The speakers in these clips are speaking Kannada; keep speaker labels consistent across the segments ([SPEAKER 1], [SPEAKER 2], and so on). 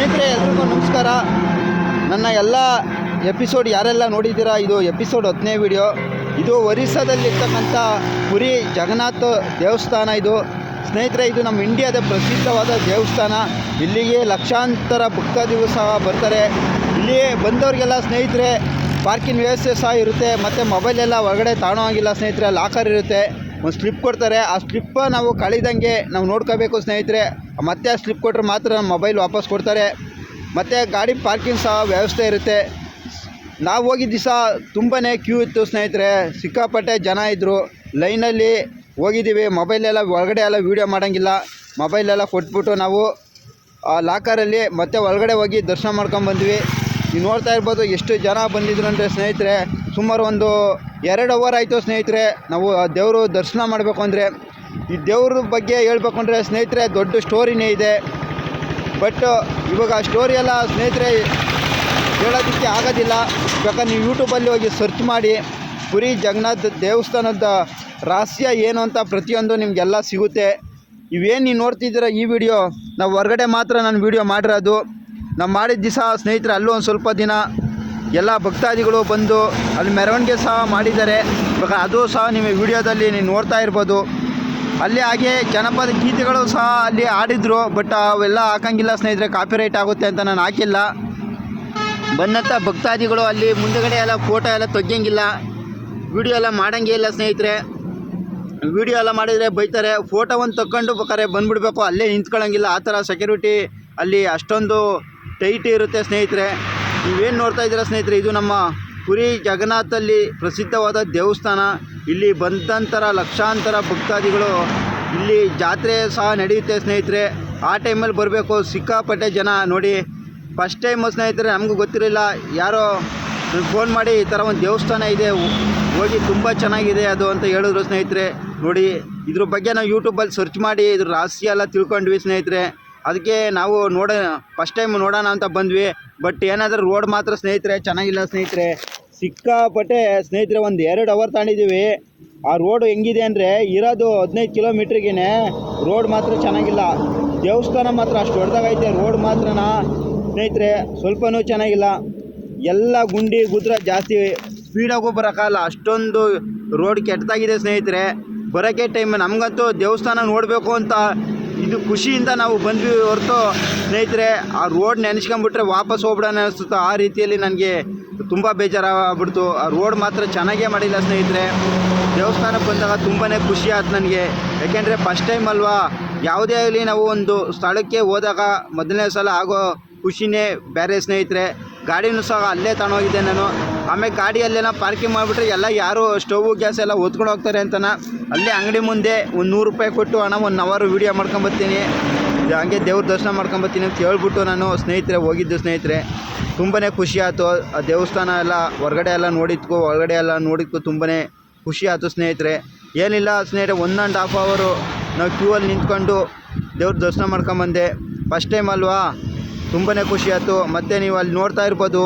[SPEAKER 1] ಸ್ನೇಹಿತರೆ, ಎಲ್ರಿಗೂ ನಮಸ್ಕಾರ. ನನ್ನ ಎಲ್ಲ ಎಪಿಸೋಡ್ ಯಾರೆಲ್ಲ ನೋಡಿದ್ದೀರಾ, ಇದು ಎಪಿಸೋಡ್ ಹತ್ತನೇ ವಿಡಿಯೋ. ಇದು ಒರಿಸ್ಸಾದಲ್ಲಿರ್ತಕ್ಕಂಥ ಪುರಿ ಜಗನ್ನಾಥ ದೇವಸ್ಥಾನ ಇದು. ಸ್ನೇಹಿತರೆ, ಇದು ನಮ್ಮ ಇಂಡಿಯಾದ ಪ್ರಸಿದ್ಧವಾದ ದೇವಸ್ಥಾನ. ಇಲ್ಲಿಗೆ ಲಕ್ಷಾಂತರ ಭಕ್ತಾದಿಗಳು ಸಹ ಬರ್ತಾರೆ. ಇಲ್ಲಿ ಬಂದವರಿಗೆಲ್ಲ ಸ್ನೇಹಿತರೆ ಪಾರ್ಕಿಂಗ್ ವ್ಯವಸ್ಥೆ ಸಹ ಇರುತ್ತೆ, ಮತ್ತು ಮೊಬೈಲೆಲ್ಲ ಹೊರಗಡೆ ತಾಣೋ ಆಗಿಲ್ಲ ಸ್ನೇಹಿತರೆ ಲಾಕರ್ ಇರುತ್ತೆ. ಒಂದು ಸ್ಲಿಪ್ ಕೊಡ್ತಾರೆ. ಆ ಸ್ಲಿಪ್ಪ ನಾವು ಕಳಿದಂಗೆ ನಾವು ನೋಡ್ಕೋಬೇಕು ಸ್ನೇಹಿತರೆ. ಮತ್ತೆ ಆ ಸ್ಲಿಪ್ ಕೊಟ್ಟರೆ ಮಾತ್ರ ನಮ್ಮ ಮೊಬೈಲ್ ವಾಪಸ್ ಕೊಡ್ತಾರೆ. ಮತ್ತು ಗಾಡಿ ಪಾರ್ಕಿಂಗ್ ಸಹ ವ್ಯವಸ್ಥೆ ಇರುತ್ತೆ. ನಾವು ಹೋಗಿದ್ದ ದಿವಸ ತುಂಬಾ ಕ್ಯೂ ಇತ್ತು ಸ್ನೇಹಿತರೆ. ಸಿಕ್ಕಾಪಟ್ಟೆ ಜನ ಇದ್ದರು ಲೈನಲ್ಲಿ ಹೋಗಿದ್ದೀವಿ. ಮೊಬೈಲೆಲ್ಲ ಒಳಗಡೆ ಎಲ್ಲ ವೀಡಿಯೋ ಮಾಡೋಂಗಿಲ್ಲ. ಮೊಬೈಲೆಲ್ಲ ಕೊಟ್ಬಿಟ್ಟು ನಾವು ಲಾಕರಲ್ಲಿ ಮತ್ತೆ ಒಳಗಡೆ ಹೋಗಿ ದರ್ಶನ ಮಾಡ್ಕೊಂಬಂದ್ವಿ ನೀವು ನೋಡ್ತಾ ಇರ್ಬೋದು ಎಷ್ಟು ಜನ ಬಂದಿದ್ರು ಅಂದರೆ ಸ್ನೇಹಿತರೆ, ಸುಮಾರು ಒಂದು ಎರಡು ಅವರ್ ಆಯಿತು ಸ್ನೇಹಿತರೆ, ನಾವು ಆ ದೇವರು ದರ್ಶನ ಮಾಡಬೇಕು ಅಂದರೆ. ಈ ದೇವ್ರ ಬಗ್ಗೆ ಹೇಳ್ಬೇಕು ಅಂದರೆ ಸ್ನೇಹಿತರೆ, ದೊಡ್ಡ ಸ್ಟೋರಿನೇ ಇದೆ. ಬಟ್ ಇವಾಗ ಆ ಸ್ಟೋರಿ ಎಲ್ಲ ಸ್ನೇಹಿತರೆ ಹೇಳೋದಕ್ಕೆ ಆಗೋದಿಲ್ಲ. ಬೇಕಾದ್ರೆ ನೀವು ಯೂಟ್ಯೂಬಲ್ಲಿ ಹೋಗಿ ಸರ್ಚ್ ಮಾಡಿ, ಪುರಿ ಜಗನ್ನಾಥ ದೇವಸ್ಥಾನದ ರಹಸ್ಯ ಏನು ಅಂತ ಪ್ರತಿಯೊಂದು ನಿಮಗೆಲ್ಲ ಸಿಗುತ್ತೆ. ಇವೇನು ನೀವು ನೋಡ್ತಿದ್ದೀರ ಈ ವಿಡಿಯೋ ನಾವು ಹೊರಗಡೆ ಮಾತ್ರ ನಾನು ವಿಡಿಯೋ ಮಾಡಿರೋದು. ನಾವು ಮಾಡಿದ ದಿವಸ ಸ್ನೇಹಿತರೆ ಅಲ್ಲೂ ಒಂದು ಸ್ವಲ್ಪ ದಿನ ಎಲ್ಲ ಭಕ್ತಾದಿಗಳು ಬಂದು ಅಲ್ಲಿ ಮೆರವಣಿಗೆ ಸಹ ಮಾಡಿದ್ದಾರೆ. ಇವಾಗ ಅದು ಸಹ ನಿಮ್ಮ ವಿಡಿಯೋದಲ್ಲಿ ನೀವು ನೋಡ್ತಾ ಇರ್ಬೋದು. ಅಲ್ಲಿ ಹಾಗೆ ಜನಪದ ಗೀತೆಗಳು ಸಹ ಅಲ್ಲಿ ಆಡಿದ್ರು ಬಟ್ ಅವೆಲ್ಲ ಹಾಕಂಗಿಲ್ಲ ಸ್ನೇಹಿತರೆ ಕಾಪಿರೈಟ್ ಆಗುತ್ತೆ ಅಂತ ನಾನು ಹಾಕಿಲ್ಲ. ಬಂದಂಥ ಭಕ್ತಾದಿಗಳು ಅಲ್ಲಿ ಮುಂದಗಡೆ ಎಲ್ಲ ಫೋಟೋ ಎಲ್ಲ ತೆಗಿಯಂಗಿಲ್ಲ. ವಿಡಿಯೋ ಎಲ್ಲ ಮಾಡೋಂಗೇ ಇಲ್ಲ ಸ್ನೇಹಿತರೆ. ವಿಡಿಯೋ ಎಲ್ಲ ಮಾಡಿದರೆ ಬೈತಾರೆ. ಫೋಟೋ ಒಂದು ತಕ್ಕೊಂಡು ಬೇಕಾದ್ರೆ ಬಂದುಬಿಡ್ಬೇಕು, ಅಲ್ಲೇ ನಿಂತ್ಕೊಳ್ಳೋಂಗಿಲ್ಲ ಆ ಥರ ಸೆಕ್ಯೂರಿಟಿ ಅಲ್ಲಿ ಅಷ್ಟೊಂದು ಟೈಟ್ ಇರುತ್ತೆ ಸ್ನೇಹಿತರೆ. ನೀವೇನು ನೋಡ್ತಾ ಇದ್ದೀರಾ ಸ್ನೇಹಿತರೆ, ಇದು ನಮ್ಮ ಪುರಿ ಜಗನ್ನಾಥಲ್ಲಿ ಪ್ರಸಿದ್ಧವಾದ ದೇವಸ್ಥಾನ. ಇಲ್ಲಿ ಬಂದಂತರ ಲಕ್ಷಾಂತರ ಭಕ್ತಾದಿಗಳು ಇಲ್ಲಿ ಜಾತ್ರೆ ಸಹ ನಡೆಯುತ್ತೆ ಸ್ನೇಹಿತರೆ. ಆ ಟೈಮಲ್ಲಿ ಬರಬೇಕು, ಸಿಕ್ಕಾಪಟ್ಟೆ ಜನ ನೋಡಿ. ಫಸ್ಟ್ ಟೈಮ್ ಸ್ನೇಹಿತರೆ, ನಮಗೂ ಗೊತ್ತಿರಲಿಲ್ಲ. ಯಾರೋ ಫೋನ್ ಮಾಡಿ ಈ ಥರ ಒಂದು ದೇವಸ್ಥಾನ ಇದೆ, ಹೋಗಿ ತುಂಬ ಚೆನ್ನಾಗಿದೆ ಅದು ಅಂತ ಹೇಳಿದ್ರು ಸ್ನೇಹಿತರೆ. ನೋಡಿ, ಇದ್ರ ಬಗ್ಗೆ ನಾವು ಯೂಟ್ಯೂಬಲ್ಲಿ ಸರ್ಚ್ ಮಾಡಿ, ಇದ್ರ ರಹಸ್ಯ ಎಲ್ಲ ತಿಳ್ಕೊಂಡ್ವಿ ಸ್ನೇಹಿತರೆ. ಅದಕ್ಕೆ ನಾವು ನೋಡ ಫಸ್ಟ್ ಟೈಮ್ ನೋಡೋಣ ಅಂತ ಬಂದ್ವಿ. ಬಟ್ ಏನಾದರೂ ರೋಡ್ ಮಾತ್ರ ಸ್ನೇಹಿತರೆ, ಚೆನ್ನಾಗಿಲ್ಲ ಸ್ನೇಹಿತರೆ. ಸಿಕ್ಕಾಪಟ್ಟೆ ಸ್ನೇಹಿತರೆ, ಒಂದು ಎರಡು ಅವರ್ ತಾಂಡಿದ್ದೀವಿ. ಆ ರೋಡ್ ಹೆಂಗಿದೆ ಅಂದರೆ ಇರೋದು ಹದಿನೈದು ಕಿಲೋಮೀಟ್ರಿಗೇ ರೋಡ್ ಮಾತ್ರ ಚೆನ್ನಾಗಿಲ್ಲ. ದೇವಸ್ಥಾನ ಮಾತ್ರ ಅಷ್ಟು ದೊಡ್ಡದಾಗೈತೆ ರೋಡ್ ಮಾತ್ರನಾ? ಸ್ನೇಹಿತರೆ, ಸ್ವಲ್ಪನೂ ಚೆನ್ನಾಗಿಲ್ಲ. ಎಲ್ಲ ಗುಂಡಿ ಗುದ್ರ ಜಾಸ್ತಿ ಸ್ಪೀಡಾಗೂ ಬರೋಕ್ಕಲ್ಲ ಅಷ್ಟೊಂದು ರೋಡ್ ಕೆಟ್ಟದಾಗಿದೆ ಸ್ನೇಹಿತರೆ. ಬರೋಕ್ಕೆ ಟೈಮ್ ನಮಗಂತೂ ದೇವಸ್ಥಾನ ನೋಡಬೇಕು ಅಂತ ಇದು ಖುಷಿಯಿಂದ ನಾವು ಬಂದ್ವಿ ಹೊರತು, ಸ್ನೇಹಿತರೆ, ಆ ರೋಡ್ ನೆನೆಸ್ಕೊಂಬಿಟ್ರೆ ವಾಪಸ್ ಹೋಗ್ಬಿಡೋಣ ಅನಿಸ್ತು ಆ ರೀತಿಯಲ್ಲಿ ನನಗೆ ತುಂಬ ಬೇಜಾರಾಗ್ಬಿಡ್ತು. ಆ ರೋಡ್ ಮಾತ್ರ ಚೆನ್ನಾಗೇ ಮಾಡಿಲ್ಲ ಸ್ನೇಹಿತರೆ. ದೇವಸ್ಥಾನಕ್ಕೆ ಬಂದಾಗ ತುಂಬಾ ಖುಷಿ ಆಯ್ತು ನನಗೆ. ಯಾಕೆಂದರೆ ಫಸ್ಟ್ ಟೈಮ್ ಅಲ್ವಾ, ಯಾವುದೇ ಆಗಲಿ ನಾವು ಒಂದು ಸ್ಥಳಕ್ಕೆ ಹೋದಾಗ ಮೊದಲನೇ ಸಲ ಆಗೋ ಖುಷಿನೇ, ಬೇರೆ ಸ್ನೇಹಿತರೆ, ಗಾಡಿನೂ ಸಹ ಅಲ್ಲೇ ತಗೊಂಡೋಗಿದ್ದೆ ನಾನು. ಆಮೇಲೆ ಗಾಡಿಯಲ್ಲೇನೋ ಪಾರ್ಕಿಂಗ್ ಮಾಡಿಬಿಟ್ರೆ ಎಲ್ಲ ಯಾರು ಸ್ಟೌವು, ಗ್ಯಾಸ್ ಎಲ್ಲ ಹೊತ್ಕೊಂಡು ಹೋಗ್ತಾರೆ ಅಂತನ. ಅಲ್ಲೇ ಅಂಗಡಿ ಮುಂದೆ ಒಂದು ನೂರು ರೂಪಾಯಿ ಕೊಟ್ಟು ಹಣ ಒಂದು ಅವರು ವೀಡಿಯೋ ಮಾಡ್ಕೊಂಬರ್ತೀನಿ ಹಾಗೆ ದೇವ್ರ ದರ್ಶನ ಮಾಡ್ಕೊಂಬರ್ತೀನಿ ಅಂತ ಹೇಳ್ಬಿಟ್ಟು ನಾನು ಸ್ನೇಹಿತರೆ, ಹೋಗಿದ್ದು ಸ್ನೇಹಿತರೆ. ತುಂಬಾ ಖುಷಿ ಆಯ್ತು. ಆ ದೇವಸ್ಥಾನ ಎಲ್ಲ ಹೊರಗಡೆ ಎಲ್ಲ ನೋಡಿದ್ಕು, ಒಳಗಡೆ ಎಲ್ಲ ನೋಡಿದ್ಕು ತುಂಬಾ ಖುಷಿ ಆಯಿತು ಸ್ನೇಹಿತರೆ. ಏನಿಲ್ಲ ಸ್ನೇಹಿತರೆ ಒನ್ ಆ್ಯಂಡ್ ಹಾಫ್ ಅವರು ನಾವು ಕ್ಯೂ ಅಲ್ಲಿ ನಿಂತ್ಕೊಂಡು ದೇವ್ರ ದರ್ಶನ ಮಾಡ್ಕೊಂಬಂದೆ ಫಸ್ಟ್ ಟೈಮ್ ಅಲ್ವಾ? ತುಂಬಾ ಖುಷಿ ಆಯಿತು ಮತ್ತು ನೀವು ಅಲ್ಲಿ ನೋಡ್ತಾ ಇರ್ಬೋದು.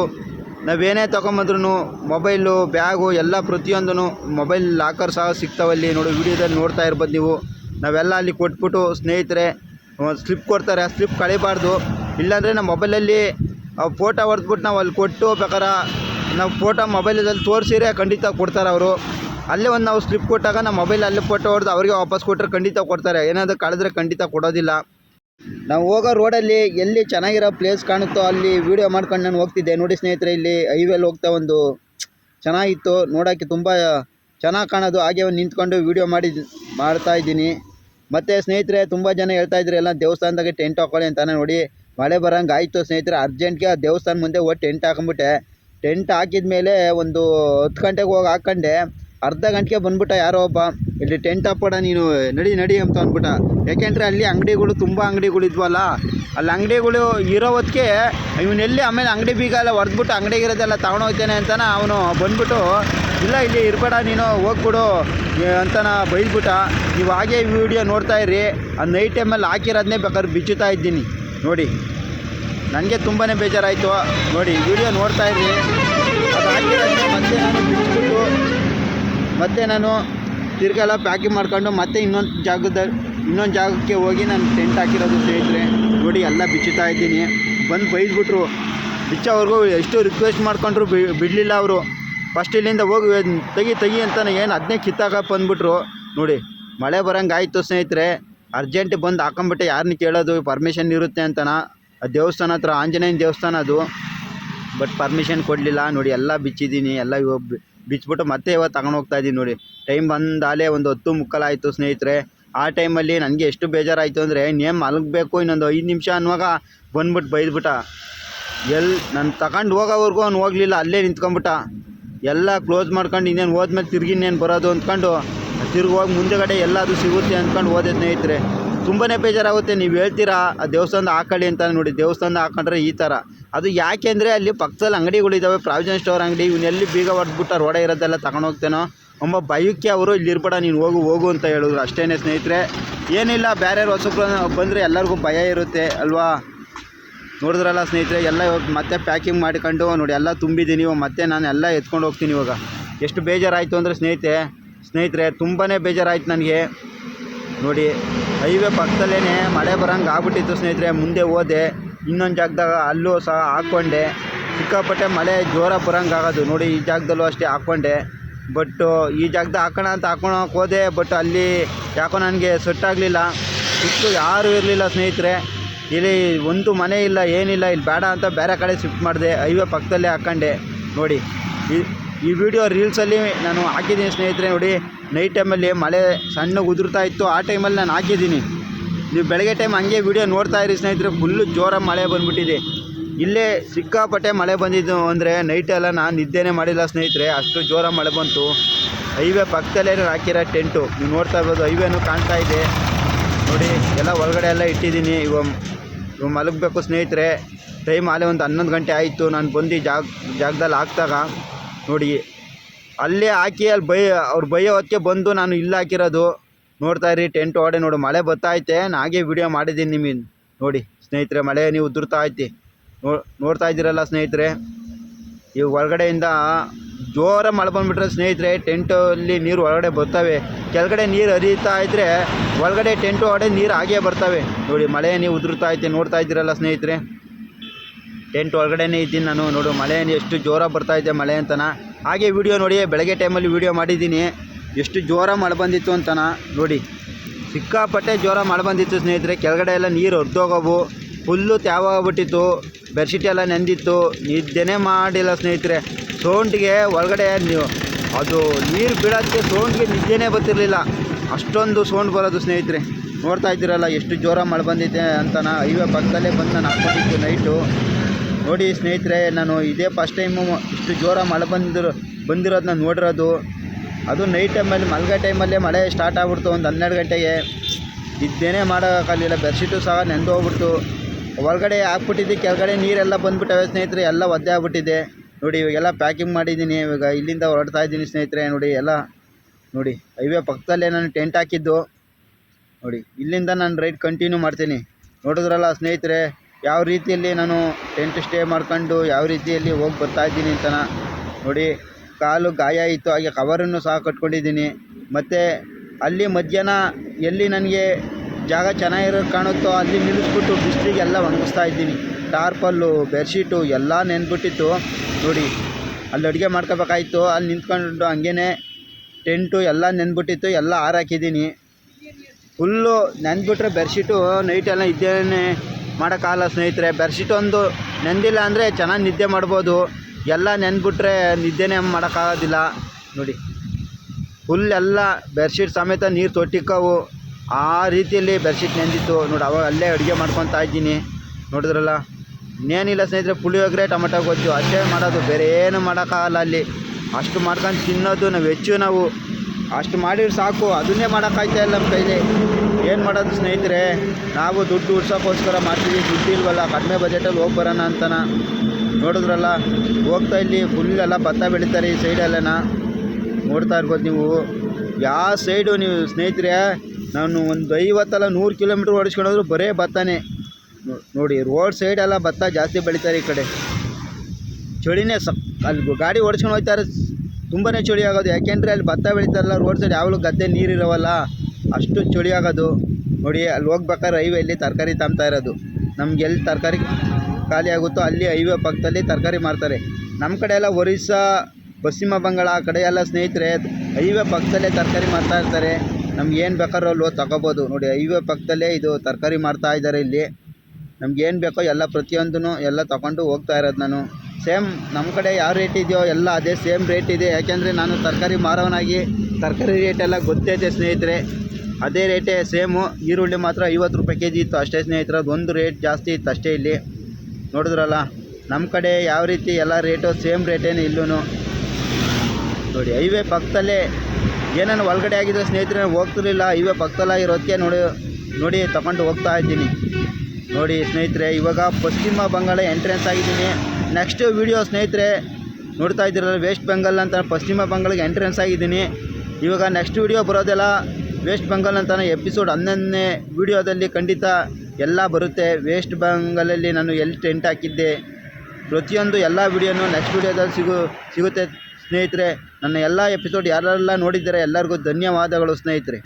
[SPEAKER 1] ನಾವೇನೇ ತೊಗೊಂಬಂದ್ರೂ ಮೊಬೈಲು, ಬ್ಯಾಗು, ಎಲ್ಲ ಪ್ರತಿಯೊಂದೂ ಮೊಬೈಲ್ ಲಾಕರ್ ಸಹ ಸಿಗ್ತಾವಲ್ಲಿ ನೋಡಿ, ವಿಡಿಯೋದಲ್ಲಿ ನೋಡ್ತಾ ಇರ್ಬೋದು ನೀವು. ನಾವೆಲ್ಲ ಅಲ್ಲಿ ಕೊಟ್ಬಿಟ್ಟು ಸ್ನೇಹಿತರೆ ಸ್ಲಿಪ್ ಕೊಡ್ತಾರೆ. ಆ ಸ್ಲಿಪ್ ಕಳಿಬಾರ್ದು. ಇಲ್ಲಾಂದರೆ ನಮ್ಮ ಮೊಬೈಲಲ್ಲಿ ಫೋಟೋ ಹೊಡೆದ್ಬಿಟ್ಟು ನಾವು ಅಲ್ಲಿ ಕೊಟ್ಟು ಬೇಕಾರೆ ನಾವು ಫೋಟೋ ಮೊಬೈಲಲ್ಲಿ ತೋರಿಸಿದ್ರೆ ಖಂಡಿತ ಕೊಡ್ತಾರೆ ಅವರು. ಅಲ್ಲೇ ಒಂದು ನಾವು ಸ್ಲಿಪ್ ಕೊಟ್ಟಾಗ ನಮ್ಮ ಮೊಬೈಲ್ ಅಲ್ಲೇ ಫೋಟೋ ಹೊಡೆದು ಅವರಿಗೆ ವಾಪಸ್ ಕೊಟ್ಟರೆ ಖಂಡಿತ ಕೊಡ್ತಾರೆ. ಏನಾದರೂ ಕಳೆದ್ರೆ ಖಂಡಿತ ಕೊಡೋದಿಲ್ಲ. ನಾವು ಹೋಗೋ ರೋಡಲ್ಲಿ ಎಲ್ಲಿ ಚೆನ್ನಾಗಿರೋ ಪ್ಲೇಸ್ ಕಾಣುತ್ತೋ ಅಲ್ಲಿ ವೀಡಿಯೋ ಮಾಡ್ಕೊಂಡು ನಾನು ಹೋಗ್ತಿದ್ದೆ. ನೋಡಿ ಸ್ನೇಹಿತರೆ, ಇಲ್ಲಿ ಹೈವೇಲಿ ಹೋಗ್ತಾ ಒಂದು ಚೆನ್ನಾಗಿತ್ತು. ನೋಡೋಕ್ಕೆ ತುಂಬ ಚೆನ್ನಾಗಿ ಕಾಣೋದು. ಹಾಗೆ ಒಂದು ನಿಂತ್ಕೊಂಡು ವೀಡಿಯೋ ಮಾಡಿ ಮಾಡ್ತಾ ಇದ್ದೀನಿ. ಮತ್ತು ಸ್ನೇಹಿತರೆ, ತುಂಬ ಜನ ಹೇಳ್ತಾ ಇದ್ರು, ಎಲ್ಲ ದೇವಸ್ಥಾನದಾಗೆ ಟೆಂಟ್ ಹಾಕೊಳ್ಳಿ ಅಂತಾನೆ ನೋಡಿ. ಮಳೆ ಬರೋಂಗೆ ಆಯಿತು ಸ್ನೇಹಿತರೆ. ಅರ್ಜೆಂಟ್ಗೆ ಆ ದೇವಸ್ಥಾನ ಮುಂದೆ ಹೋಗಿ ಟೆಂಟ್ ಹಾಕೊಂಬಿಟ್ಟೆ ಟೆಂಟ್ ಹಾಕಿದ ಮೇಲೆ ಒಂದು ಹತ್ತು ಗಂಟೆಗೆ ಹೋಗಿ ಹಾಕ್ಕೊಂಡೆ ಅರ್ಧ ಗಂಟೆಗೆ ಬಂದ್ಬಿಟ್ಟ ಯಾರೋ ಒಬ್ಬ, ಇಲ್ಲಿ ಟೆಂಟ್ ಹಾಕ್ಬೇಡ ನೀನು, ನಡಿ ನಡಿ ಅಂತ ಅಂದ್ಬಿಟ್ಟ. ಯಾಕೆಂದರೆ ಅಲ್ಲಿ ಅಂಗಡಿಗಳು ತುಂಬ ಅಂಗಡಿಗಳು ಇದ್ವಲ್ಲ ಅಲ್ಲಿ ಅಂಗಡಿಗಳು ಇರೋ ಹೊತ್ತಿಗೆ ಇವನೆಲ್ಲಿ ಆಮೇಲೆ ಅಂಗಡಿ ಬೀಗ ಎಲ್ಲ ಹೊಡೆದ್ಬಿಟ್ಟು ಅಂಗಡಿಗಿರೋದೆಲ್ಲ ತಗೊಂಡೋಗ್ತೇನೆ ಅಂತಾನ ಅವನು ಬಂದ್ಬಿಟ್ಟು, ಇಲ್ಲ ಇಲ್ಲಿ ಇರಬೇಡ ನೀನು, ಹೋಗ್ಬಿಡು ಅಂತಾನ ಬೈದ್ಬಿಟ್ಟ. ನೀವು ಹಾಗೆ ವಿಡಿಯೋ ನೋಡ್ತಾ ಇರಿ, ಆ ನೈಟ್ ಟೈಮಲ್ಲಿ ಹಾಕಿರೋದನ್ನೇ ಬೇಕಾದ್ರೆ ಬಿಚ್ಚುತ್ತಾ ಇದ್ದೀನಿ. ನೋಡಿ, ನನಗೆ ತುಂಬಾ ಬೇಜಾರಾಯಿತು. ನೋಡಿ ವಿಡಿಯೋ ನೋಡ್ತಾ ಇರಿ. ಅದು ಹಾಕಿರೋದನ್ನೇ ಮತ್ತೆ ನಾನು ಬಿಚ್ಚಿಬಿಟ್ಟು ಮತ್ತೆ ನಾನು ತಿರ್ಗೆಲ್ಲ ಪ್ಯಾಕಿಂಗ್ ಮಾಡ್ಕೊಂಡು ಮತ್ತೆ ಇನ್ನೊಂದು ಜಾಗದ, ಇನ್ನೊಂದು ಜಾಗಕ್ಕೆ ಹೋಗಿ ನಾನು ಟೆಂಟ್ ಹಾಕಿರೋದು ಸ್ನೇಹಿತರೆ, ನೋಡಿ ಎಲ್ಲ ಬಿಚ್ಚುತ್ತಾ ಇದ್ದೀನಿ. ಬಂದು ಬೈದ್ಬಿಟ್ರು. ಬಿಚ್ಚವ್ರಿಗೂ ಎಷ್ಟು ರಿಕ್ವೆಸ್ಟ್ ಮಾಡ್ಕೊಂಡ್ರು ಬಿಡಲಿಲ್ಲ ಅವರು. ಫಸ್ಟ್ ಇಲ್ಲಿಂದ ಹೋಗಿ ತೆಗಿ ತೆಗಿ ಅಂತಾನೆ ಏನು ಅದನ್ನೇ ಕಿತ್ತಾಕ ಬಂದ್ಬಿಟ್ರು. ನೋಡಿ, ಮಳೆ ಬರೋಂಗೆ ಆಯಿತು ಸ್ನೇಹಿತರೆ. ಅರ್ಜೆಂಟ್ ಬಂದು ಹಾಕೊಂಬಿಟ್ಟೆ ಯಾರನ್ನ ಕೇಳೋದು ಪರ್ಮಿಷನ್ ಇರುತ್ತೆ ಅಂತನ. ಆ ದೇವಸ್ಥಾನ ಹತ್ರ, ಆಂಜನೇಯನ ದೇವಸ್ಥಾನ ಅದು. ಬಟ್ ಪರ್ಮಿಷನ್ ಕೊಡಲಿಲ್ಲ. ನೋಡಿ, ಎಲ್ಲ ಬಿಚ್ಚಿದ್ದೀನಿ. ಎಲ್ಲ ಇವಾಗ ಬಿ- ಬಿಚ್ಬಿಟ್ಟು ಮತ್ತೆ ಇವತ್ತು ತಗೊಂಡು ಹೋಗ್ತಾ ಇದ್ದೀನಿ ನೋಡಿ. ಟೈಮ್ ಬಂದಾಲೇ ಒಂದು ಹತ್ತು ಮುಕ್ಕಾಲಾಯಿತು ಸ್ನೇಹಿತರೆ. ಆ ಟೈಮಲ್ಲಿ ನನಗೆ ಎಷ್ಟು ಬೇಜಾರಾಯಿತು ಅಂದರೆ ನೇಮ್ ಮಲಗಬೇಕು ಇನ್ನೊಂದು ಐದು ನಿಮಿಷ ಅನ್ನುವಾಗ ಬಂದ್ಬಿಟ್ಟು ಬೈದ್ಬಿಟ್ಟ. ಎಲ್ಲಿ ನಾನು ತಗೊಂಡು ಹೋಗೋವರೆಗೂ ಅವ್ನು ಹೋಗಲಿಲ್ಲ, ಅಲ್ಲೇ ನಿಂತ್ಕೊಂಡ್ಬಿಟ್ಟ. ಎಲ್ಲ ಕ್ಲೋಸ್ ಮಾಡ್ಕೊಂಡು ಇನ್ನೇನು ಹೋದ್ಮೇಲೆ ತಿರ್ಗಿ ಇನ್ನೇನು ಬರೋದು ಅಂದ್ಕೊಂಡು ತಿರ್ಗಿ ಹೋಗಿ ಮುಂದೆಗಡೆ ಎಲ್ಲಾದರೂ ಸಿಗುತ್ತೆ ಅಂದ್ಕೊಂಡು ಹೋದೆ ಸ್ನೇಹಿತರೆ. ತುಂಬಾ ಬೇಜಾರಾಗುತ್ತೆ, ನೀವು ಹೇಳ್ತೀರಾ ಆ ದೇವಸ್ಥಾನದ ಹಾಕೊಳ್ಳಿ ಅಂತ. ನೋಡಿ ದೇವಸ್ಥಾನದ ಹಾಕೊಂಡ್ರೆ ಈ ಥರ ಅದು ಯಾಕೆ ಅಂದರೆ ಅಲ್ಲಿ ಪಕ್ಕದಲ್ಲಿ ಅಂಗಡಿಗಳಿದ್ದಾವೆ ಪ್ರಾವಿಷನ್ ಸ್ಟೋರ್ ಅಂಗಡಿ ಇವನ್ನೆಲ್ಲಿ ಬೀಗ ಹೊಡೆದ್ಬಿಟ್ಟು ರೋಡ ಇರೋದೆಲ್ಲ ತಗೊಂಡು ಹೋಗ್ತೇನೋ. ಒಬ್ಬ ಭಯಕ್ಕೆ ಅವರು ಇಲ್ಲಿ ಇರ್ಬೇಡ, ನೀನು ಹೋಗು ಹೋಗು ಅಂತ ಹೇಳಿದ್ರು. ಅಷ್ಟೇ ಸ್ನೇಹಿತರೆ, ಏನಿಲ್ಲ, ಬೇರೆ ಹೊಸಬ್ರು ಬಂದರೆ ಎಲ್ಲರಿಗೂ ಭಯ ಇರುತ್ತೆ, ಅಲ್ವಾ? ನೋಡಿದ್ರಲ್ಲ ಸ್ನೇಹಿತರೆ, ಎಲ್ಲ ಮತ್ತೆ ಪ್ಯಾಕಿಂಗ್ ಮಾಡ್ಕೊಂಡು ನೋಡಿ, ಎಲ್ಲ ತುಂಬಿದ್ದೀನಿ ಇವಾಗ ಮತ್ತೆ ನಾನು ಎಲ್ಲ ಎತ್ಕೊಂಡು ಹೋಗ್ತೀನಿ ಇವಾಗ. ಎಷ್ಟು ಬೇಜಾರಾಯಿತು ಅಂದರೆ ಸ್ನೇಹಿತೆ, ಸ್ನೇಹಿತರೆ ತುಂಬಾ ಬೇಜಾರಾಯ್ತು ನನಗೆ. ನೋಡಿ, ಹೈವೇ ಪಕ್ಕದಲ್ಲೇ ಮಳೆ ಬರೋಂಗೆ ಆಗ್ಬಿಟ್ಟಿತ್ತು ಸ್ನೇಹಿತರೆ, ಮುಂದೆ ಹೋದೆ. ಇನ್ನೊಂದು ಜಾಗದಾಗ ಅಲ್ಲೂ ಸಹ ಹಾಕ್ಕೊಂಡೆ ಸಿಕ್ಕಾಪಟ್ಟೆ ಮಳೆ ಜೋರಾಗಿ ಬರೋಂಗೆ ಆಗೋದು. ನೋಡಿ, ಈ ಜಾಗದಲ್ಲೂ ಅಷ್ಟೇ ಹಾಕ್ಕೊಂಡೆ ಬಟ್ಟು ಈ ಜಾಗದಾಗ ಹಾಕೋಣ ಅಂತ ಹಾಕೊಳಕ್ಕೆ ಹೋದೆ ಬಟ್ ಅಲ್ಲಿ ಯಾಕೋ ನನಗೆ ಸೆಟ್ ಆಗಲಿಲ್ಲ. ಸುತ್ತು ಯಾರೂ ಇರಲಿಲ್ಲ ಸ್ನೇಹಿತರೆ. ಇಲ್ಲಿ ಒಂದು ಮನೆ ಇಲ್ಲ, ಏನಿಲ್ಲ. ಇಲ್ಲಿ ಬೇಡ ಅಂತ ಬೇರೆ ಕಡೆ ಶಿಫ್ಟ್ ಮಾಡಿದೆ ಹೈವೇ ಪಕ್ಕದಲ್ಲೇ ಹಾಕ್ಕೊಂಡೆ ನೋಡಿ, ಈ ಈ ವಿಡಿಯೋ ರೀಲ್ಸಲ್ಲಿ ನಾನು ಹಾಕಿದ್ದೀನಿ ಸ್ನೇಹಿತರೆ. ನೋಡಿ ನೈಟ್ ಟೈಮಲ್ಲಿ ಮಳೆ ಸಣ್ಣಗೆ ಉದುರ್ತಾ ಇತ್ತು. ಆ ಟೈಮಲ್ಲಿ ನಾನು ಹಾಕಿದ್ದೀನಿ. ನೀವು ಬೆಳಗ್ಗೆ ಟೈಮ್ ಹಂಗೆ ವಿಡಿಯೋ ನೋಡ್ತಾ ಇರಿ ಸ್ನೇಹಿತರೆ ಫುಲ್ಲು ಜೋರಾಗಿ ಮಳೆ ಬಂದ್ಬಿಟ್ಟಿದೆ. ಇಲ್ಲೇ ಸಿಕ್ಕಾಪಟ್ಟೆ ಮಳೆ ಬಂದಿದ್ದು ಅಂದರೆ ನೈಟೆಲ್ಲ ನಾನು ನಿದ್ದೆನೇ ಮಾಡಿಲ್ಲ ಸ್ನೇಹಿತರೆ, ಅಷ್ಟು ಜೋರಾಗಿ ಮಳೆ ಬಂತು. ಹೈವೇ ಪಕ್ಕದಲ್ಲೇ ಹಾಕಿರೋ ಟೆಂಟು ನೀವು ನೋಡ್ತಾ ಇರ್ಬೋದು ಹೈವೇನೂ ಕಾಣ್ತಾ ಇದೆ. ನೋಡಿ, ಎಲ್ಲ ಒಳಗಡೆ ಎಲ್ಲ ಇಟ್ಟಿದ್ದೀನಿ. ಇವಾಗ ಇವಾಗ ಮಲಗಬೇಕು ಸ್ನೇಹಿತರೆ. ಟೈಮ್ ಆಲೇ ಒಂದು ಹನ್ನೊಂದು ಗಂಟೆ ಆಯಿತು. ನಾನು ಬಂದು ಜಾಗ, ಜಾಗದಲ್ಲಿ ಹಾಕಿದಾಗ, ನೋಡಿ, ಅಲ್ಲೇ ಹಾಕಿ ಅಲ್ಲಿ ಬೈ, ಅವ್ರು ಬೈಯೋ ಹೊತ್ತಿಗೆ ಬಂದು ನಾನು ಇಲ್ಲಿ ಹಾಕಿರೋದು. ನೋಡ್ತಾ ಇರಿ, ಟೆಂಟ್ ಒಡೆ ನೋಡು, ಮಳೆ ಬರ್ತಾ ಐತೆ. ನಾಗೆ ವಿಡಿಯೋ ಮಾಡಿದ್ದೀನಿ ನಿಮಗೆ. ನೋಡಿ, ಸ್ನೇಹಿತರೆ, ಮಳೆ ನೀವು ಉದುರ್ತಾ ಐತಿ. ನೋಡ್ತಾ ಇದ್ದೀರಲ್ಲ ಸ್ನೇಹಿತರೆ? ಈ ಒಳಗಡೆಯಿಂದ ಜೋರ ಮಳೆ ಬಂದುಬಿಟ್ರೆ ಸ್ನೇಹಿತರೆ ಟೆಂಟಲ್ಲಿ ನೀರು ಒಳಗಡೆ ಬರ್ತವೆ. ಕೆಳಗಡೆ ನೀರು ಹರಿತಾ ಇದ್ದರೆ ಒಳಗಡೆ ಟೆಂಟು ಒಡೆ ನೀರು ಹಾಗೇ ಬರ್ತವೆ. ನೋಡಿ, ಮಳೆ ನೀವು ಉದುರ್ತಾ ಐತೆ, ನೋಡ್ತಾ ಇದ್ದೀರಲ್ಲ ಸ್ನೇಹಿತರೆ? ಟೆಂಟ್ ಒಳಗಡೆನೇ ಇದ್ದೀನಿ ನಾನು. ನೋಡು, ಮಳೆ ಎಷ್ಟು ಜೋರಾಗಿ ಬರ್ತಾ ಇದೆ ಮಳೆ ಅಂತನ. ಹಾಗೆ ವಿಡಿಯೋ ನೋಡಿ ಬೆಳಗ್ಗೆ ಟೈಮಲ್ಲಿ ವಿಡಿಯೋ ಮಾಡಿದ್ದೀನಿ. ಎಷ್ಟು ಜೋರ ಮಳೆ ಬಂದಿತ್ತು ಅಂತನ ನೋಡಿ. ಸಿಕ್ಕಾಪಟ್ಟೆ ಜೋರ ಮಳೆ ಬಂದಿತ್ತು ಸ್ನೇಹಿತರೆ, ಕೆಳಗಡೆ ಎಲ್ಲ ನೀರು ಹೊರ್ದೋಗವು ಫುಲ್ಲು ತ್ಯಾವಾಗ್ಬಿಟ್ಟಿತ್ತು, ಬೆಡ್ಶೀಟ್ ಎಲ್ಲ ನೆಂದಿತ್ತು, ನಿದ್ದೆನೇ ಮಾಡಿಲ್ಲ ಸ್ನೇಹಿತರೆ. ಸೌಂಡ್ಗೆ ಒಳಗಡೆ ನೀವು, ಅದು ನೀರು ಬೀಳೋದಕ್ಕೆ ಸೌಂಡ್ಗೆ ನಿದ್ದೆನೇ ಬರ್ತಿರಲಿಲ್ಲ. ಅಷ್ಟೊಂದು ಸೌಂಡ್ ಬರೋದು ಸ್ನೇಹಿತರೆ. ನೋಡ್ತಾ ಇದ್ದೀರಲ್ಲ, ಎಷ್ಟು ಜೋರ ಮಳೆ ಬಂದಿದೆ ಅಂತನ, ಹೈವೇ ಪಕ್ಕದಲ್ಲೇ ಬಂದು ನಾನು ಹಾಕೊಂಡಿದ್ದು ನೈಟು. ನೋಡಿ ಸ್ನೇಹಿತರೆ, ನಾನು ಇದೇ ಫಸ್ಟ್ ಟೈಮು ಇಷ್ಟು ಜೋರ ಮಳೆ ಬಂದಿರೋ, ಬಂದಿರೋದನ್ನ ನೋಡಿರೋದು. ಅದು ನೈಟ್ ಟೈಮಲ್ಲಿ ಮಲ್ಗೋ ಟೈಮಲ್ಲೇ ಮಳೆ ಸ್ಟಾರ್ಟ್ ಆಗ್ಬಿಡ್ತು, ಒಂದು ಹನ್ನೆರಡು ಗಂಟೆಗೆ. ಇದ್ದೇನೇ ಮಾಡೋಕ್ಕಾಗಲಿಲ್ಲ ಬೆಡ್ಶೀಟು ಸಹ ನೆಂದು ಹೋಗ್ಬಿಡ್ತು. ಒಳಗಡೆ ಹಾಕ್ಬಿಟ್ಟಿದ್ದು ಕೆಳಗಡೆ ನೀರೆಲ್ಲ ಬಂದುಬಿಟ್ಟವೆ ಸ್ನೇಹಿತರೆ, ಎಲ್ಲ ಒದ್ದೆ ಆಗ್ಬಿಟ್ಟಿದೆ. ನೋಡಿ, ಇವಾಗೆಲ್ಲ ಪ್ಯಾಕಿಂಗ್ ಮಾಡಿದ್ದೀನಿ, ಇವಾಗ ಇಲ್ಲಿಂದ ಹೊರಡ್ತಾ ಇದ್ದೀನಿ ಸ್ನೇಹಿತರೆ, ನೋಡಿ, ಎಲ್ಲ. ನೋಡಿ ಹೈವೇ ಪಕ್ಕದಲ್ಲೇ ನಾನು ಟೆಂಟ್ ಹಾಕಿದ್ದು. ನೋಡಿ, ಇಲ್ಲಿಂದ ನಾನು ರೈಡ್ ಕಂಟಿನ್ಯೂ ಮಾಡ್ತೀನಿ. ನೋಡಿದ್ರಲ್ಲ ಸ್ನೇಹಿತರೆ, ಯಾವ ರೀತಿಯಲ್ಲಿ ನಾನು ಟೆಂಟ್ ಸ್ಟೇ ಮಾಡ್ಕೊಂಡು, ಯಾವ ರೀತಿಯಲ್ಲಿ ಹೋಗಿ ಬರ್ತಾ ಇದ್ದೀನಿ ಅಂತನ ನೋಡಿ ಕಾಲು ಗಾಯ ಇತ್ತು, ಹಾಗೆ ಕವರನ್ನು ಸಹ ಕಟ್ಕೊಂಡಿದ್ದೀನಿ. ಮತ್ತು ಅಲ್ಲಿ ಮಧ್ಯಾಹ್ನ ಎಲ್ಲಿ ನನಗೆ ಜಾಗ ಚೆನ್ನಾಗಿರೋದು ಕಾಣುತ್ತೋ ಅಲ್ಲಿ ನಿಲ್ಲಿಸ್ಬಿಟ್ಟು ಬಿಸಿಲಿಗೆಲ್ಲ ಒಣಗಿಸ್ತಾ ಇದ್ದೀನಿ. ಟಾರ್ಪಲ್ಲು, ಬೆಡ್ಶೀಟು ಎಲ್ಲ ನೆನ್ಬಿಟ್ಟಿತ್ತು. ನೋಡಿ, ಅಲ್ಲಿ ಅಡುಗೆ ಮಾಡ್ಕೋಬೇಕಾಯ್ತು. ಅಲ್ಲಿ ನಿಂತ್ಕೊಂಡು ಹಂಗೇ ಟೆಂಟು ಎಲ್ಲ ನೆನ್ಬಿಟ್ಟಿತ್ತು, ಎಲ್ಲ ಹಾರಾಕಿದ್ದೀನಿ ಫುಲ್ಲು ನೆನ್ಬಿಟ್ರೆ ಬೆಡ್ಶೀಟು ನೈಟೆಲ್ಲ ಇದ್ದೇನೆ ಮಾಡೋಕ್ಕಾಗಲ್ಲ ಸ್ನೇಹಿತರೆ. ಬೆಡ್ಶೀಟ್ ಒಂದು ನೆಂದಿಲ್ಲ ಅಂದರೆ ಚೆನ್ನಾಗಿ ನಿದ್ದೆ ಮಾಡ್ಬೋದು. ಎಲ್ಲ ನೆಂದ್ಬಿಟ್ರೆ ನಿದ್ದೆನೇ ಮಾಡೋಕ್ಕಾಗೋದಿಲ್ಲ. ನೋಡಿ ಫುಲ್ ಎಲ್ಲ ಬೆಡ್ಶೀಟ್ ಸಮೇತ ನೀರು ತೊಟ್ಟಿಕ್ಕವು. ಆ ರೀತಿಯಲ್ಲಿ ಬೆಡ್ಶೀಟ್ ನೆಂದಿತ್ತು. ನೋಡಿ, ಅವಾಗ ಅಲ್ಲೇ ಅಡುಗೆ ಮಾಡ್ಕೊತಾ ಇದ್ದೀನಿ. ನೋಡಿದ್ರಲ್ಲ? ಇನ್ನೇನಿಲ್ಲ ಸ್ನೇಹಿತರೆ, ಪುಳಿಯೋಗರೆ, ಟೊಮೆಟೊ, ಗೊಜ್ಜು. ಅಷ್ಟೇ ಮಾಡೋದು. ಬೇರೆ ಏನು ಮಾಡೋಕ್ಕಾಗಲ್ಲ ಅಲ್ಲಿ. ಅಷ್ಟು ಮಾಡ್ಕೊಂಡು ತಿನ್ನೋದು ನಾವು ಹೆಚ್ಚು ನಾವು. ಅಷ್ಟು ಮಾಡಿದ್ರೆ ಸಾಕು. ಅದನ್ನೇ ಮಾಡೋಕ್ಕಾಯ್ತಾ ಇಲ್ಲ ನಮ್ಮ ಕೈಲಿ. ಏನು ಮಾಡೋದು ಸ್ನೇಹಿತರೆ? ನಾವು ದುಡ್ಡು ಉಡ್ಸೋಕ್ಕೋಸ್ಕರ ಮಾಡ್ತೀವಿ ದುಡ್ಡು ಇಲ್ವಲ್ಲ? ಕಡಿಮೆ ಬಜೆಟಲ್ಲಿ ಹೋಗಿ ಬರೋಣ ಅಂತನ. ನೋಡಿದ್ರಲ್ಲ, ಹೋಗ್ತಾ ಇಲ್ಲಿ ಫುಲ್ ಎಲ್ಲ ಭತ್ತ ಬೆಳೀತಾರೆ ಈ ಸೈಡೆಲ್ಲನ ನೋಡ್ತಾ ಇರ್ಬೋದು ನೀವು. ಯಾವ ಸೈಡು ನೀವು ಸ್ನೇಹಿತರೆ, ನಾನು ಒಂದು ಐವತ್ತಲ್ಲ ನೂರು ಕಿಲೋಮೀಟ್ರ್ ಓಡಿಸ್ಕೊಂಡೋದ್ರು ಬರೇ ಭತ್ತನೇ. ನೋಡಿ ರೋಡ್ ಸೈಡೆಲ್ಲ ಭತ್ತ ಜಾಸ್ತಿ ಬೆಳೀತಾರೆ ಈ ಕಡೆ. ಚಳಿನೇ ಸ ಅಲ್ಲಿ ಗಾಡಿ ಓಡಿಸ್ಕೊಂಡು ಹೋಗ್ತಾರೆ ತುಂಬಾ ಚಳಿ ಆಗೋದು. ಯಾಕೆಂದರೆ ಅಲ್ಲಿ ಭತ್ತ ಬೆಳೀತಾರಲ್ಲ ರೋಡ್ ಸೈಡ್ ಯಾವಾಗಲೂ ಗದ್ದೆ ನೀರಿರೋವಲ್ಲ ಅಷ್ಟು ಚಳಿ ಆಗೋದು. ನೋಡಿ, ಅಲ್ಲಿ ಹೋಗ್ಬೇಕಾದ್ರೆ ಹೈವೇಲಿ ತರಕಾರಿ ತಾಂಬ್ತಾ ಇರೋದು. ನಮ್ಗೆ ಎಲ್ಲಿ ತರಕಾರಿ ಖಾಲಿ ಆಗುತ್ತೋ ಅಲ್ಲಿ ಹೈವೇ ಪಕ್ಕದಲ್ಲಿ ತರಕಾರಿ ಮಾರ್ತಾರೆ. ನಮ್ಮ ಕಡೆ ಎಲ್ಲ ಒರಿಸ್ಸಾ, ಪಶ್ಚಿಮ ಬಂಗಾಳ ಆ ಕಡೆ ಎಲ್ಲ ಸ್ನೇಹಿತರೆ, ಹೈವೇ ಪಕ್ಕದಲ್ಲೇ ತರಕಾರಿ ಮಾರ್ತಾ ಇರ್ತಾರೆ. ನಮ್ಗೆ ಏನು ಬೇಕಾದ್ರೂ ಅಲ್ಲಿ ತಗೋಬೋದು. ನೋಡಿ, ಹೈವೇ ಪಕ್ಕದಲ್ಲೇ ಇದು ತರಕಾರಿ ಮಾರ್ತಾ ಇದ್ದಾರೆ ಇಲ್ಲಿ. ನಮ್ಗೆ ಏನು ಬೇಕೋ ಎಲ್ಲ ಪ್ರತಿಯೊಂದೂ ಎಲ್ಲ ತಗೊಂಡು ಹೋಗ್ತಾ ಇರೋದು ನಾನು. ಸೇಮ್ ನಮ್ಮ ಕಡೆ ಯಾವ ರೇಟ್ ಇದೆಯೋ ಎಲ್ಲ ಅದೇ ಸೇಮ್ ರೇಟ್ ಇದೆ. ಯಾಕೆಂದರೆ ನಾನು ತರಕಾರಿ ಮಾರೋನಾಗಿ ತರಕಾರಿ ರೇಟ್ ಎಲ್ಲ ಗೊತ್ತೈತೆ ಸ್ನೇಹಿತರೆ. ಅದೇ ರೇಟೇ ಸೇಮು. ಈರುಳ್ಳಿ ಮಾತ್ರ ಐವತ್ತು ರೂಪಾಯಿ ಕೆ ಜಿ ಇತ್ತು ಅಷ್ಟೇ ಸ್ನೇಹಿತರೆ. ಒಂದು ರೇಟ್ ಜಾಸ್ತಿ ಇತ್ತು ಅಷ್ಟೇ ಇಲ್ಲಿ. ನೋಡಿದ್ರಲ್ಲ ನಮ್ಮ ಕಡೆ ಯಾವ ರೀತಿ ಎಲ್ಲ ರೇಟು ಸೇಮ್ ರೇಟೇನು ಇಲ್ಲೂ ನೋಡಿ ಹೈವೇ ಪಕ್ಕದಲ್ಲೇ ಏನೇನು ಒಳಗಡೆ ಆಗಿದ್ರೆ ಸ್ನೇಹಿತರೆ ಹೋಗ್ತಿರ್ಲಿಲ್ಲ. ಹೈವೇ ಪಕ್ಕದಲ್ಲಾಗಿರೋದಕ್ಕೆ ನೋಡಿ ನೋಡಿ ತಗೊಂಡು ಹೋಗ್ತಾ ಇದ್ದೀನಿ. ನೋಡಿ ಸ್ನೇಹಿತರೆ, ಇವಾಗ ಪಶ್ಚಿಮ ಬಂಗಾಳ ಎಂಟ್ರೆನ್ಸ್ ಆಗಿದ್ದೀನಿ. ನೆಕ್ಸ್ಟ್ ವಿಡಿಯೋ ಸ್ನೇಹಿತರೆ, ನೋಡ್ತಾ ಇದ್ದೀರಲ್ಲ ವೆಸ್ಟ್ ಬೆಂಗಾಲ್ ಅಂತ ಪಶ್ಚಿಮ ಬಂಗಾಳಿಗೆ ಎಂಟ್ರೆನ್ಸ್ ಆಗಿದ್ದೀನಿ. ಇವಾಗ ನೆಕ್ಸ್ಟ್ ವಿಡಿಯೋ ಬರೋದೆಲ್ಲ ವೆಸ್ಟ್ ಬೆಂಗಾಲ್ ಅಂತ ಎಪಿಸೋಡ್ ಹನ್ನೊಂದನೇ ವಿಡಿಯೋದಲ್ಲಿ ಖಂಡಿತ ಎಲ್ಲ ಬರುತ್ತೆ. ವೆಸ್ಟ್ ಬೆಂಗಾಲಲ್ಲಿ ನಾನು ಎಲ್ಲಿ ಟೆಂಟ್ ಹಾಕಿದ್ದೆ. ಪ್ರತಿಯೊಂದು ಎಲ್ಲ ವಿಡಿಯೋನು ನೆಕ್ಸ್ಟ್ ವಿಡಿಯೋದಲ್ಲಿ ಸಿಗು, ಸಿಗುತ್ತೆ ಸ್ನೇಹಿತರೆ. ನನ್ನ ಎಲ್ಲ ಎಪಿಸೋಡ್ ಯಾರೆಲ್ಲ ನೋಡಿದ್ದಾರೆ ಎಲ್ಲರಿಗೂ ಧನ್ಯವಾದಗಳು ಸ್ನೇಹಿತರೆ.